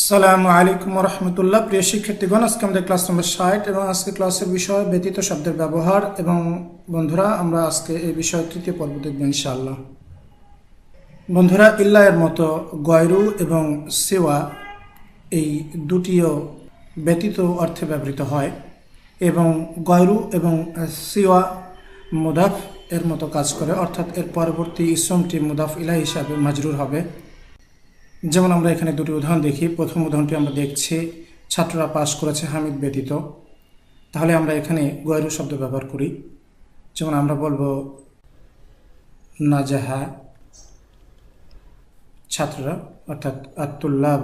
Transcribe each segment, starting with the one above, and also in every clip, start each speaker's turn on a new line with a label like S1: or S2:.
S1: আসসালামু আলাইকুম রহমতুল্লাহ। প্রিয় শিক্ষার্থীগণ, আজকে আমাদের ক্লাস নম্বর ষাট এবং আজকে ক্লাসের বিষয় ব্যতীত শব্দের ব্যবহার এবং বন্ধুরা, আমরা আজকে এই বিষয় তৃতীয় পর্ব দেখব ইনশাআল্লাহ। বন্ধুরা ইল্লা এর মতো গয়রু এবং সেওয়া এই দুটিও ব্যতীত অর্থে ব্যবহৃত হয় এবং গয়রু এবং সিওয়া মুদাফ এর মতো কাজ করে, অর্থাৎ এর পরবর্তী ইসমটি মুদাফ ইলা হিসাবে মাজরুর হবে। যেমন আমরা এখানে দুটি উদাহরণ দেখি। প্রথম উদাহরণটি আমরা দেখছি, ছাত্ররা পাশ করেছে হামিদ ব্যতীত। তাহলে আমরা এখানে গয়রু শব্দ ব্যবহার করি। যেমন আমরা বলব, নাজাহা ছাত্ররা, অর্থাৎ আত্মুল্লাহ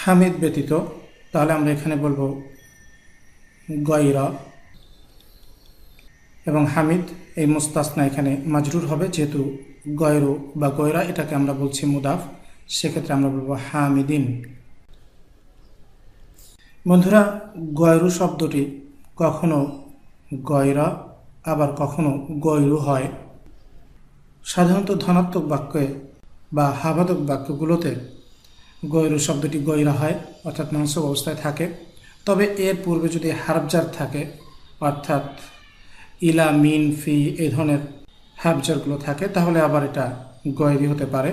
S1: হামিদ ব্যতীত। তাহলে আমরা এখানে বলব, গয়রা এবং হামিদ এই মুস্তাসনা এখানে মাজরুর হবে, যেহেতু গয়রু বা গয়রা এটাকে আমরা বলছি মুদাফ, সেক্ষেত্রে আমরা বলব হামিদিন। বন্ধুরা, গয়রু শব্দটি কখনো গয়রা, আবার কখনো গয়রু হয়। সাধারণত ধনাত্মক বাক্যে বা হাবাদক বাক্যগুলোতে গয়রু শব্দটি গয়রা হয়, অর্থাৎ মাংস অবস্থায় থাকে। তবে এর পূর্বে যদি হারবজার থাকে, অর্থাৎ ইলা মিন ফি এই ধরনের হ্যাবজারগুলো থাকে, তাহলে আবার এটা গয়রি হতে পারে।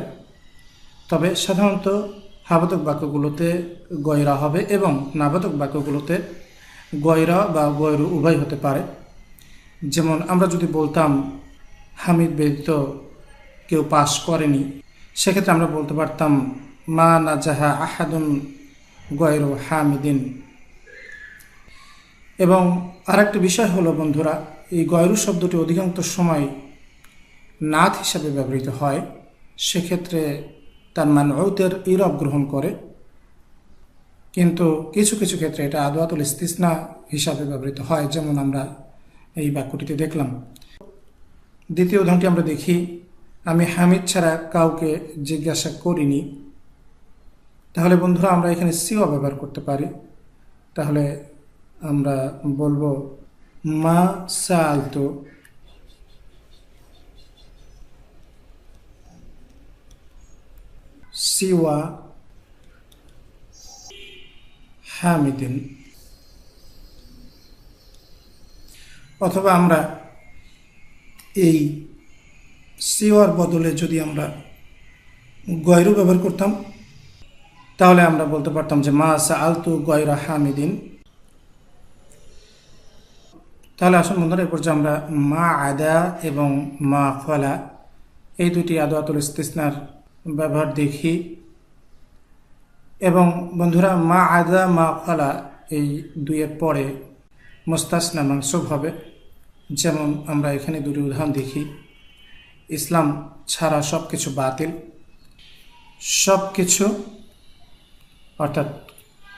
S1: তবে সাধারণত হাবাদক বাক্যগুলোতে গয়রা হবে এবং নাবাদক বাক্যগুলোতে গয়রা বা গয়রু উভয় হতে পারে। যেমন আমরা যদি বলতাম, হামিদ ব্যতীত কেউ পাশ করেনি, সেক্ষেত্রে আমরা বলতে পারতাম, মা না জাহা আহাদুন গয়রু হামিদিন। এবং আরেকটি বিষয় হলো, বন্ধুরা, এই গয়রু শব্দটি অধিকাংশ সময় নাথ হিসাবে ব্যবহৃত হয়। সেক্ষেত্রে তার মান ঔতের ইরব গ্রহণ করে। কিন্তু কিছু কিছু ক্ষেত্রে এটা আদোয়াতুল ইস্তিসনা হিসাবে ব্যবহৃত হয়, যেমন আমরা এই বাক্যটিতে দেখলাম। দ্বিতীয় উদাহরণটি আমরা দেখি, আমি হামিদ ছাড়া কাউকে জিজ্ঞাসা করিনি। তাহলে, বন্ধুরা, আমরা এখানে সিও ব্যবহার করতে পারি। তাহলে আমরা বলব, মা সালতো সিওয়া হামিদিন। অথবা আমরা এই সিওয়ার বদলে যদি আমরা গয়রু ব্যবহার করতাম, তাহলে আমরা বলতে পারতাম যে মা সা আলতু গয়রা হামিদিন। তাহলে আসুন বন্ধুরা, এরপর যে আমরা মা আদা এবং মা ফলা, এই দুটি আদোয়াতুল ইস্তিসনার ব্যবহার দেখি। এবং বন্ধুরা, মা আদা, মা ফলা, এই দুইয়ের পরে মোস্তাসনা মাংসব হবে। যেমন আমরা এখানে দুটি উদাহরণ দেখি। ইসলাম ছাড়া সব কিছু বাতিল। সব কিছু অর্থাৎ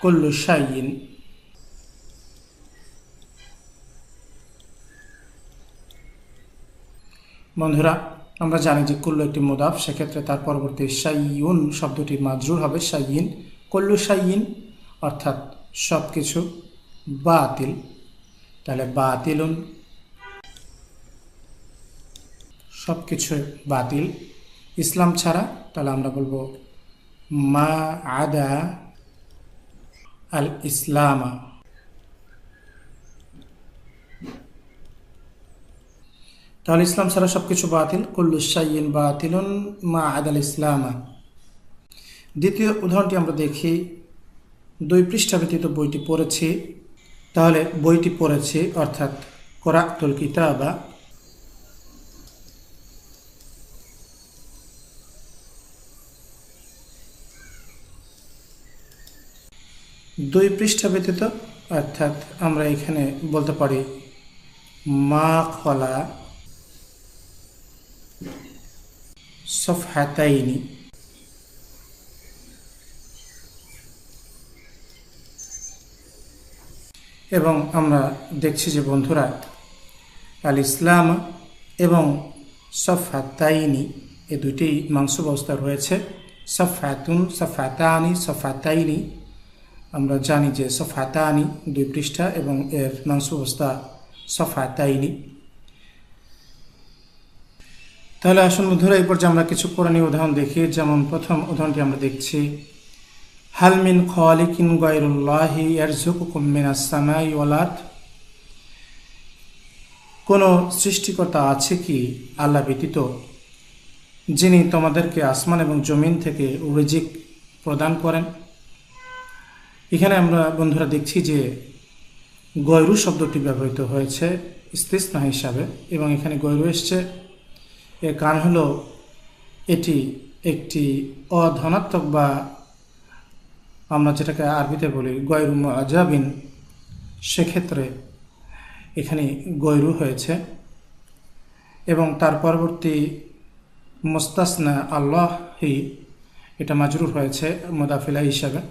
S1: কল্লু শাইন বন্ধুরা, আমরা জানি যে কুল্লু একটি মুদাফ, সেক্ষেত্রে তার পরবর্তী সাইয়ুন শব্দটি মাজরুর হবে সাইয়িন কল্লু সাইয়িন অর্থাৎ সব কিছু বাতিল। তাহলে বাতিলুন। সব কিছু বাতিল। ইসলাম ছাড়া তাহলে আমরা বলব মা আদা আল ইসলামা তাহলে ইসলাম ছাড়া সব কিছু বাতিল কুল্লুসাইন বাতিলুন মা আদাল ইসলামা। দ্বিতীয় উদাহরণটি আমরা দেখি, দুই পৃষ্ঠা ব্যতীত বইটি পড়েছি, তাহলে বইটি পড়েছি অর্থাৎ কোরআতুল কিতাবা। দুই পৃষ্ঠা ব্যতীত অর্থাৎ আমরা এখানে বলতে পারি, মা খলা সফহাতাইনি এবং আমরা দেখছি যে বন্ধুরা আল ইসলাম এবং সফাতাইনি এ দুটি মাংস ব্যবস্থা রয়েছে। সফাতুন সফাতানি সফাতাইনি আমরা জানি যে সফাতানি দুই পৃষ্ঠা এবং এর মাংস ব্যবস্থা সফাতাইনি তাহলে আসুন বন্ধুরা, এই পর্যায়ে আমরা কিছু কোরআনী উদাহরণ দেখি। যেমন প্রথম উদাহরণটি আমরা দেখছি হালমিন খালিকিন গয়রুল্লাহি ইয়ারজুকুকুম মিনাস সামাই ওয়াল আরদ? কোনো সৃষ্টিকর্তা আছে কি আল্লাহ ব্যতীত, যিনি তোমাদেরকে আসমান এবং জমিন থেকে রিজিক প্রদান করেন? এখানে আমরা বন্ধুরা দেখছি যে গৈরু শব্দটি ব্যবহৃত হয়েছে ইস্তিসনা হিসাবে, এবং এখানে গৈরু এসছে এর কারণ হলো এটি একটি অধনাত্মক বা আমরা যেটাকে আরবিতে বলি গৈরু আজাবিন সেক্ষেত্রে এখানে গৈরু হয়েছে এবং তার পরবর্তী মোস্তাসনা আল্লাহি, এটা মাজরুর হয়েছে মোদাফিলা হিসাবে।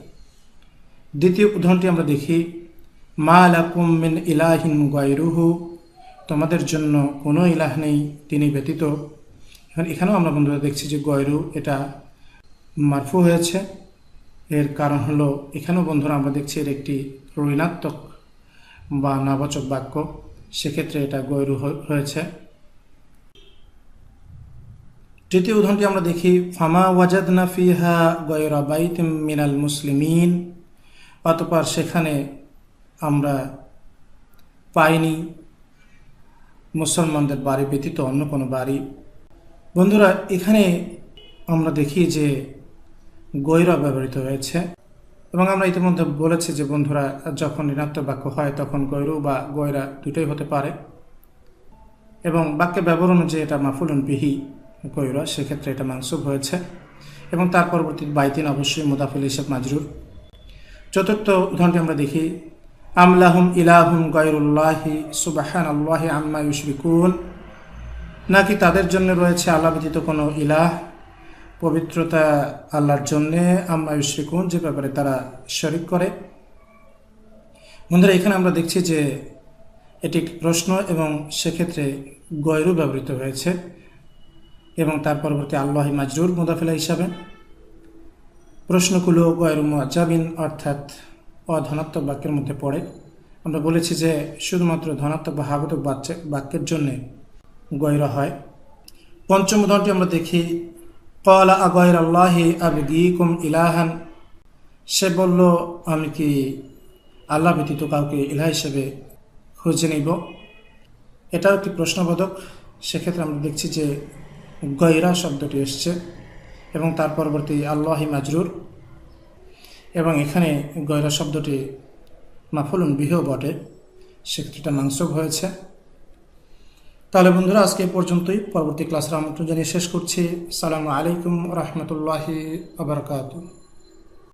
S1: দ্বিতীয় উদাহরণটি আমরা দেখি, মা লাকুম মিন ইলাহিন গৈরুহু তোমাদের জন্য কোনো ইলাহ নেই, তিনি ব্যতীত এখন এখানেও আমরা বন্ধুরা দেখছি যে গয়রু এটা মারফু হয়েছে। এর কারণ হলো এখানেও বন্ধুরা আমরা দেখছি এর একটি ঋণাত্মক বা নাবাচক বাক্য। সেক্ষেত্রে এটা গয়রু হয়েছে। তৃতীয় উদাহরণটি আমরা দেখি, ফামা ওয়াজাদনা ফিহা গয়রা বাইতিম মিনাল মুসলিমিন। অতপর সেখানে আমরা পাইনি। মুসলমানদের বাড়ি ব্যতীত অন্য কোনো বাড়ি বন্ধুরা, এখানে আমরা দেখি যে গৈরা ব্যবহৃত হয়েছে। এবং আমরা ইতিমধ্যে বলেছি যে বন্ধুরা, যখন ঋণাত্মক বাক্য হয়, তখন গৈরু বা গয়রা দুটোই হতে পারে। এবং বাক্যে ব্যবহার অনুযায়ী এটা মাফুলুন বিহি গৈরা, সেক্ষেত্রে এটা মাংসুব হয়েছে। এবং তার পরবর্তী বাইতিন অবশ্যই মুদাফিল হিসেব মাজরুর। চতুর্থ উদাহরণটি আমরা দেখি আমলাহুম ইলাহুম গয়রুল্লাহি সুবাহান আল্লাহি আম্মা ইউশরিকুন। নাকি তাদের জন্য রয়েছে আল্লাহ ব্যতীত কোনো ইলাহ? পবিত্রতা আল্লাহর জন্যে আম্মা ইউশরিকুন, যে ব্যাপারে তারা শরিক করে। বন্ধুরা, এখানে আমরা দেখছি যে এটি প্রশ্ন এবং সেক্ষেত্রে গয়রু ব্যবহৃত হয়েছে এবং তার পরবর্তী আল্লাহি মাজরুর মুদাফিলা হিসাবে। প্রশ্নগুলো গয়রু মুআজ্জাবিন অর্থাৎ অধনাত্মক বাক্যের মধ্যে পড়ে। আমরা বলেছি যে শুধুমাত্র ধনাত্মক বা বাচ্চা বাক্যের জন্যে গয়রা হয়। পঞ্চম উদাহরণটি আমরা দেখি, কলা আগয়ের আল্লাহি আবগিকুম ইলাহান। সে বলল, আমি কি আল্লাহ ব্যতীত কাউকে ইলাহ হিসেবে খুঁজে নিব? এটাও একটি প্রশ্নবোধক। সেক্ষেত্রে আমরা দেখছি যে গয়রা শব্দটি এসছে এবং তার পরবর্তী আল্লাহি মাজরুর। এবং এখানে গয়রা শব্দটি মাফুলুন বিহ বটে। সেক্ষেত্রে মাংসব হয়েছে। তাহলে বন্ধুরা আজকে পর্যন্তই। পরবর্তী ক্লাসের আমন্ত্রণ জানিয়ে শেষ করছি। সালামু আলাইকুম রহমতুল্লাহি আবরকাত